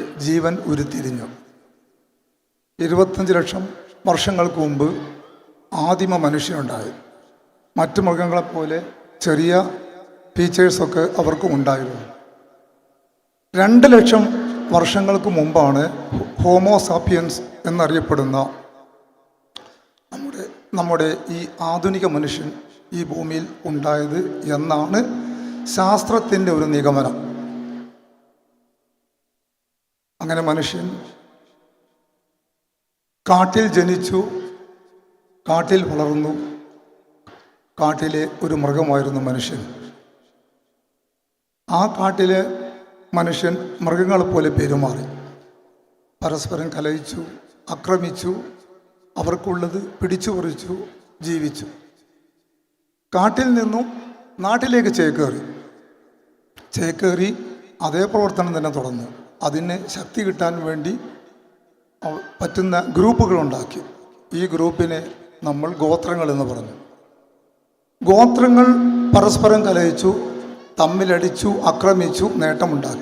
ജീവൻ ഉരുത്തിരിഞ്ഞു. ഇരുപത്തഞ്ച് ലക്ഷം വർഷങ്ങൾക്ക് മുമ്പ് ആദിമ മനുഷ്യനുണ്ടായി. മറ്റു മൃഗങ്ങളെപ്പോലെ ചെറിയ ഫീച്ചേഴ്സൊക്കെ അവർക്കും ഉണ്ടായിരുന്നു. രണ്ട് ലക്ഷം വർഷങ്ങൾക്ക് മുമ്പാണ് ഹോമോസാപ്പിയൻസ് എന്നറിയപ്പെടുന്ന നമ്മുടെ നമ്മുടെ ഈ ആധുനിക മനുഷ്യൻ ഈ ഭൂമിയിൽ ഉണ്ടായത് എന്നാണ് ശാസ്ത്രത്തിന്റെ ഒരു നിഗമനം. അങ്ങനെ മനുഷ്യൻ കാട്ടിൽ ജനിച്ചു കാട്ടിൽ വളർന്നു കാട്ടിലെ ഒരു മൃഗമായിരുന്നു മനുഷ്യൻ. ആ കാട്ടിലെ മനുഷ്യൻ മൃഗങ്ങളെ പോലെ പെരുമാറി. പരസ്പരം കലഹിച്ചു ആക്രമിച്ചു അവർക്കുള്ളത് പിടിച്ചു പറിച്ചു ജീവിച്ചു. കാട്ടിൽ നിന്നും നാട്ടിലേക്ക് ചേക്കേറി. ചേക്കേറി അതേ പ്രവർത്തനം തന്നെ തുടർന്നു. അതിന് ശക്തി കിട്ടാൻ വേണ്ടി പറ്റുന്ന ഗ്രൂപ്പുകളുണ്ടാക്കി. ഈ ഗ്രൂപ്പിനെ നമ്മൾ ഗോത്രങ്ങൾ എന്ന് പറഞ്ഞു. ഗോത്രങ്ങൾ പരസ്പരം കലഹിച്ചു തമ്മിലടിച്ചു ആക്രമിച്ചു നേട്ടമുണ്ടാക്കി.